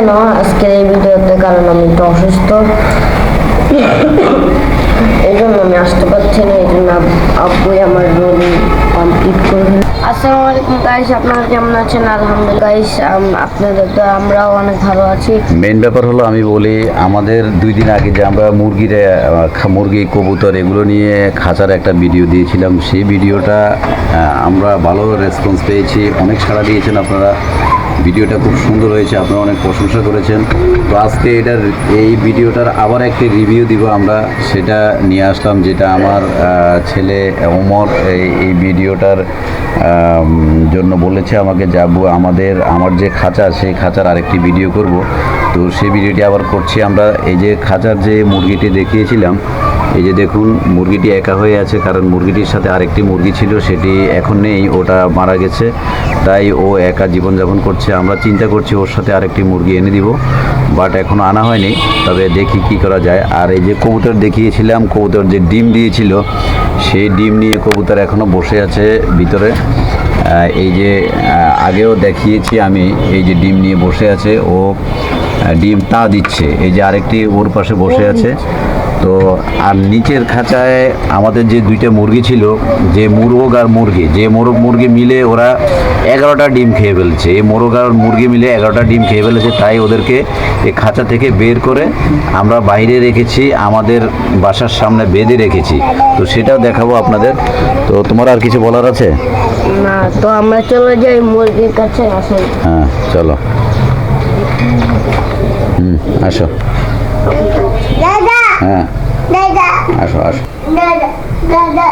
কেন? আজকের এই ভিডিওতে কারণ আমি একটু অসুস্থ। এই জন্য আমি আসতে পারছি না, এই জন্য আব- আব্বুই আমার রোল কমপ্লিট করবেন আসসালামু আলাইকুম গাইস আপনারা কেমন আছেন? আলহামদুলিল্লাহ গাইস আপনাদের তো আমরাও অনেক ভালো আছি। মেন ব্যাপার হলো আমি বলি, আমাদের দুই দিন আগে যে আমরা মুরগির মুরগি, কবুতর এগুলো নিয়ে খাঁচার একটা ভিডিও দিয়েছিলাম, সেই ভিডিওটা আমরা ভালো রেসপন্স পেয়েছি। অনেক সাড়া দিয়েছেন আপনারা। ভিডিওটা খুব সুন্দর হয়েছে, আপনারা অনেক প্রশংসা করেছেন। তো আজকে এটার, এই ভিডিওটার আবার একটি রিভিউ দিব আমরা। সেটা নিয়ে আসলাম যেটা আমার ছেলে ওমর এই ভিডিওটার জন্য বলেছে আমাকে যাব আমাদের, আমার যে খাঁচা, সেই খাঁচার আরেকটি ভিডিও করব। তো সেই ভিডিওটি আবার করছি আমরা। এই যে খাঁচার যে মুরগিটি দেখিয়েছিলাম এই যে দেখুন মুরগিটি একা হয়ে আছে কারণ মুরগিটির সাথে আরেকটি মুরগি ছিল সেটি এখন নেই ওটা মারা গেছে। তাই ও একা জীবনযাপন করছে। আমরা চিন্তা করছি ওর সাথে আরেকটি মুরগি এনে দিব বাট এখনও আনা হয়নি। তবে দেখি কি করা যায়। আর এই যে কবুতর দেখিয়েছিলাম কবুতর যে ডিম দিয়েছিল সেই ডিম নিয়ে কবুতর এখনও বসে আছে ভিতরে। এই যে আগেও দেখিয়েছি আমি এই যে ডিম নিয়ে বসে আছে ও ডিম তা দিচ্ছে। এই যে আরেকটি ওর পাশে বসে আছে। তো আর নিচের খাঁচায় আমাদের যে দুইটা মুরগি ছিল যে মুরগ আর মুরগি যে মোরগ মুরগি মিলে ওরা এগারোটা ডিম খেয়ে ফেলছে। এই মোরগ আর মুরগি মিলে এগারোটা ডিম খেয়ে ফেলেছে তাই ওদেরকে এই খাঁচা থেকে বের করে আমরা বাইরে রেখেছি আমাদের বাসার সামনে বেঁধে রেখেছি। তো সেটাও দেখাবো আপনাদের। তো তোমার আর কিছু বলার আছে? না তো আমরা চলে যাই মুরগির কাছে আসেন হ্যাঁ চলো। হুম আসো। দাদা হ্যাঁ। আসো আসো। দাদা দাদা।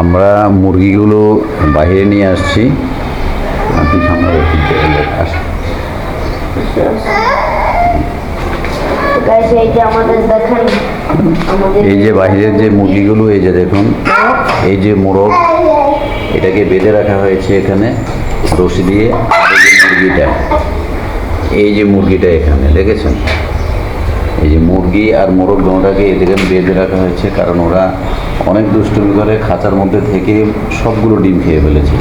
আমরা মুরগিগুলো বাইরে নিয়ে আসছি। আপনি সামনে এই যে আমাদের দেখেন আমাদের এই যে বাইরের যে মুরগিগুলো এই যে দেখুন এই যে মোরগ এটাকে বেঁধে রাখা হয়েছে এখানে রশি দিয়ে আর এই যে মুরগিটা। এই যে মুরগিটা এখানে দেখেছেন? এই যে মুরগি আর মোরগ দোনোটাকে এদিকে বেঁধে রাখা হয়েছে কারণ ওরা অনেক দুষ্টুমি করে খাঁচার মধ্যে থেকে সবগুলো ডিম খেয়ে ফেলেছে।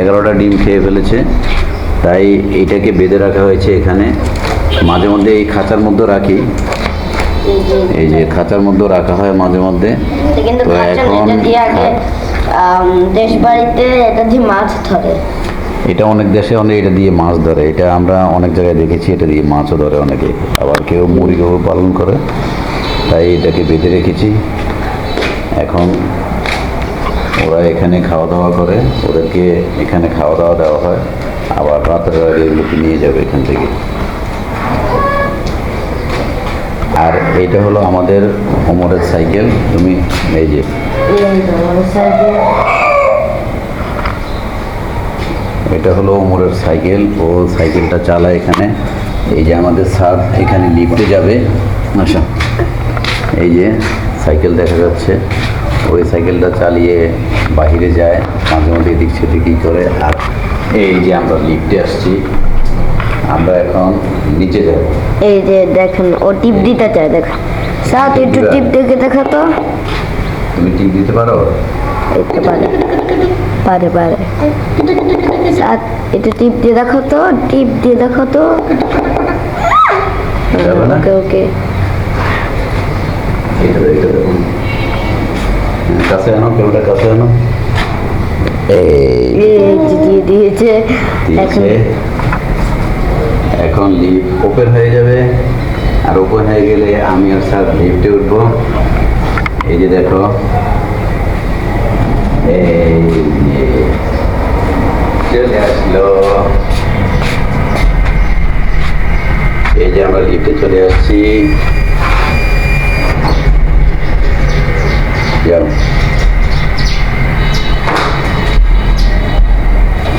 এগারোটা ডিম খেয়ে ফেলেছে তাই এটাকে বেঁধে রাখা হয়েছে এখানে। মাঝে মধ্যে এই খাঁচার মধ্যে রাখি। এই যে খাঁচার মধ্যে রাখা হয় মাঝে মধ্যে। তো এখন দেশ বাড়িতে এটা দিয়ে মাছ ধরে এটা অনেক দেশে অনেক এটা দিয়ে মাছ ধরে। এটা আমরা অনেক জায়গায় দেখেছি, এটা দিয়ে মাছও ধরে অনেকে। আবার কেউ মুরগিও পালন করে, তাই এটাকে বেঁধে রেখেছি। এখন ওরা এখানে খাওয়া দাওয়া করে, ওদেরকে এখানে খাওয়া দাওয়া দেওয়া হয়। আবার রাতের আগে এগুলোকে নিয়ে যাবে এখান থেকে। আর এটা হলো আমাদের ওমরের সাইকেল তুমি এই যে এই যে আমাদের সাইডে এটা হলো ওমরের সাইকেল। ও সাইকেলটা চালায় এখানে। এই যে আমাদের স্যার এখানে লিফটে যাবে। আচ্ছা এই যে সাইকেল দেখা যাচ্ছে। ওই সাইকেলটা চালিয়ে বাইরে যায় মাঝে মাঝে এদিক সেদিকই করে। আর এই যে আমরা লিফটে আসছি আমরা এখন নিচে যাব। এই যে দেখেন ও টিপ দিতে চায় দেখেন সাত একটু? টিপ দেখে দেখা তো। তুমি টিপ দিতে পারো? পারে। পারে পারে। একটু টিপ দিয়ে দেখো তো টিপ দিয়ে দেখো তো। ওকে ওকে। হ্যাঁ, কাছে আনো কেউটা কাছে আনো। দিয়ে দিয়েছে। এখন লিফট ওপেন হয়ে যাবে। আর ওপেন হয়ে গেলে আমি আর স্যার লিফটে উঠবো। এই যে দেখো। এই চলে আসলো। এই যে আমরা লিফটে চলে আসছি।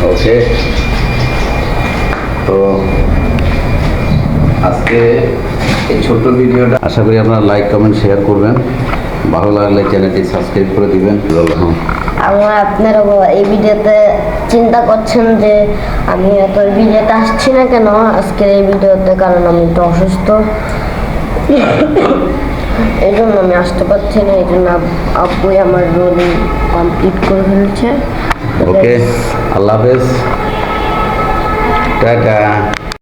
ওকে তো আজকে এই ছোট্ট ভিডিওটা আশা করি আপনারা লাইক কমেন্ট শেয়ার করবেন। ভালো লাগলে চ্যানেলটি সাবস্ক্রাইব করে দিবেন। আমার আপনারা এই ভিডিওতে চিন্তা করছেন যে আমি এত ভিডিওতে আসছি না কেন? আজকের এই ভিডিওতে কারণ আমি একটু অসুস্থ। এই জন্য আমি আসতে পারছি না, এই জন্য আব- আব্বুই আমার রোল কমপ্লিট করে ফেলছে। ওকে আল্লাহ হাফেজ। টাটা।